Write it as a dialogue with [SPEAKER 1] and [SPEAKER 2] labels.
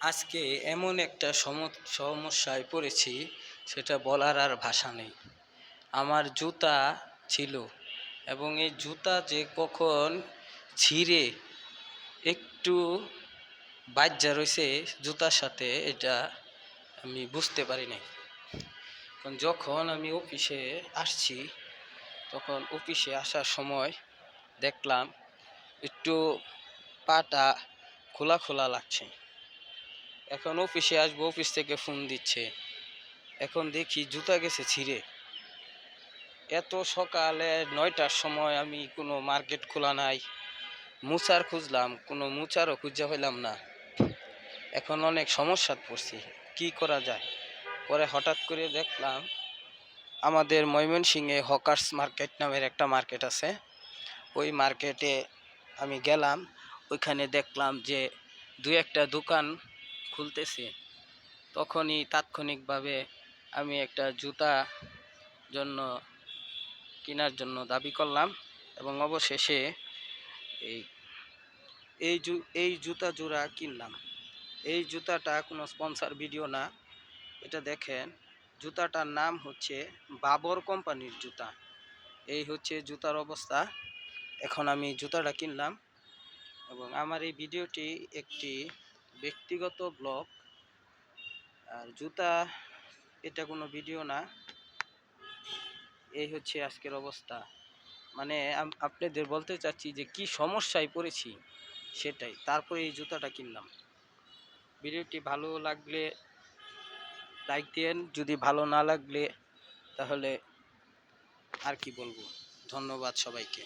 [SPEAKER 1] আজকে এমন একটা সম- সমস্যায় পড়েছি, সেটা বলার আর ভাষা নেই। আমার জুতা ছিল এবং এই জুতা যে কখন ছিঁড়ে একটু বাজ্যা রয়েছে জুতার সাথে, এটা আমি বুঝতে পারি নাই। কারণ যখন আমি অফিসে আসছি, তখন অফিসে আসার সময় দেখলাম একটু পাটা খোলা খোলা লাগছে। এখন অফিসে আসব অফিস থেকে ফোন দিচ্ছে। এখন দেখি জুতা গেছে ছিঁড়ে। এত সকালে নয়টার সময় আমি কোনো মার্কেট খোলা নাই। মুচার খুঁজলাম, কোনো মুচারও খুঁজে পেলাম না। এখন অনেক সমস্যাত পড়ছি, কি করা যায়? পরে হঠাৎ করে দেখলাম, আমাদের ময়মনসিংহে হকার্স মার্কেট নামের একটা মার্কেট আছে। ওই মার্কেটে আমি গেলাম, ওইখানে দেখলাম যে দু একটা দোকান খুলতেছে। তখনই তাৎক্ষণিকভাবে আমি একটা জুতা জন্য কেনার জন্য দাবি করলাম এবং অবশেষে এই এই জু, এই জুতা জোড়া কিনলাম। এই জুতাটা কোনো স্পন্সর ভিডিও না, এটা দেখেন, জুতাটার নাম হচ্ছে বাবর কোম্পানির জুতা। এই হচ্ছে জুতার অবস্থা। এখন আমি জুতাটা কিনলাম এবং আমার এই ভিডিওটি একটি ব্যক্তিগত ব্লগ, আর জুতা, এটা কোনো ভিডিও না। এই হচ্ছে আজকের অবস্থা। মানে আপনাদের বলতে চাচ্ছি যে কি সমস্যায় পড়েছি সেটাই। তারপরে এই জুতাটা কিনলাম। ভিডিওটি ভালো লাগলে লাইক দেন যদি ভালো না লাগলে তাহলে আর কি বলব? ধন্যবাদ সবাইকে।